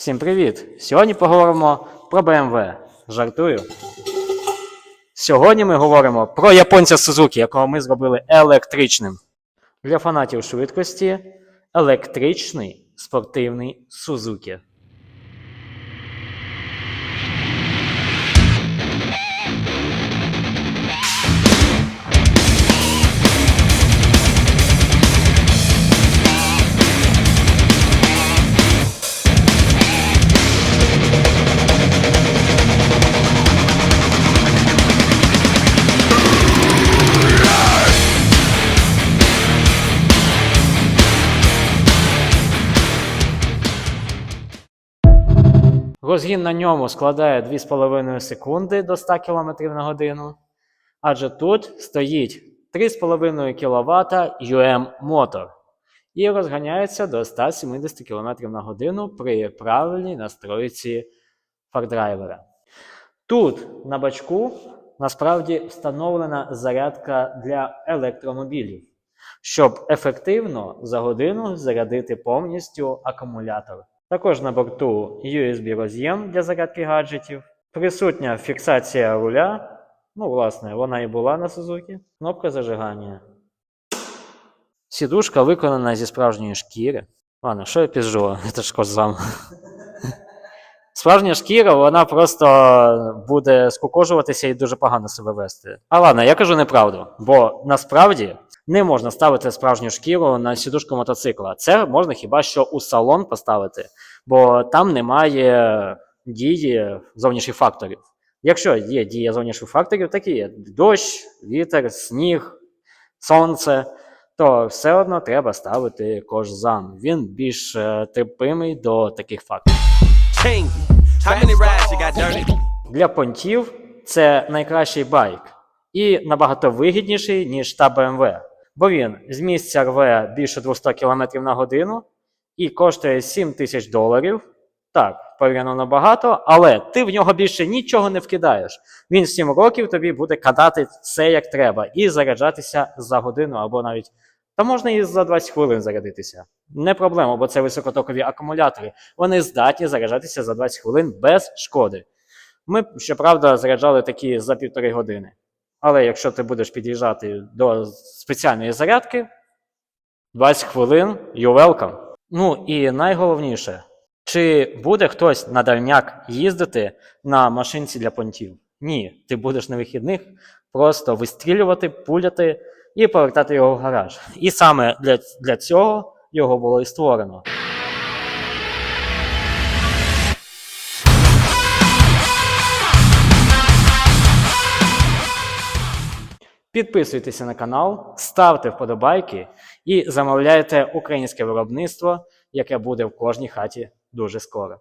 Всім привіт! Сьогодні поговоримо про BMW. Жартую. Сьогодні ми говоримо про японця Suzuki, якого ми зробили електричним. Для фанатів швидкості електричний спортивний Suzuki. Розгін на ньому складає 2,5 секунди до 100 км на годину. Адже тут стоїть 3,5 кВт UM мотор і розганяється до 170 км на годину при правильній настройці фардрайвера. Тут на бачку насправді встановлена зарядка для електромобілів, щоб ефективно за годину зарядити повністю акумулятор. Також на борту USB роз'єм для зарядки гаджетів, присутня фіксація руля. Ну, власне, вона і була на Suzuki. Кнопка зажигання. Сідушка виконана зі справжньої шкіри. Ладно, що я піжу? Це ж козам. Справжня шкіра, вона просто буде скукожуватися і дуже погано себе вести. А ладно, я кажу неправду, бо насправді не можна ставити справжню шкіру на сідушку мотоцикла. Це можна хіба що у салон поставити, бо там немає дії зовнішніх факторів. Якщо є дія зовнішніх факторів, такі є дощ, вітер, сніг, сонце, то все одно треба ставити кожзам. Він більш е, терпимий до таких факторів. Для понтів це найкращий байк і набагато вигідніший, ніж та BMW, бо він з місця рве більше 200 км на годину і коштує 7 тисяч доларів. Так, порівняно набагато, але ти в нього більше нічого не вкидаєш. Він 7 років тобі буде катати все як треба і заряджатися за годину або навіть. Та можна і за 20 хвилин зарядитися. Не проблема, бо це високотокові акумулятори. Вони здатні заряджатися за 20 хвилин без шкоди. Ми, щоправда, заряджали такі за півтори години. Але якщо ти будеш під'їжджати до спеціальної зарядки, 20 хвилин, you welcome. Ну і найголовніше, чи буде хтось на дальняк їздити на машинці для понтів? Ні, ти будеш на вихідних просто вистрілювати, пуляти і повертати його в гараж. І саме для, для цього його було і створено. Підписуйтеся на канал, ставте вподобайки і замовляйте українське виробництво, яке буде в кожній хаті дуже скоро.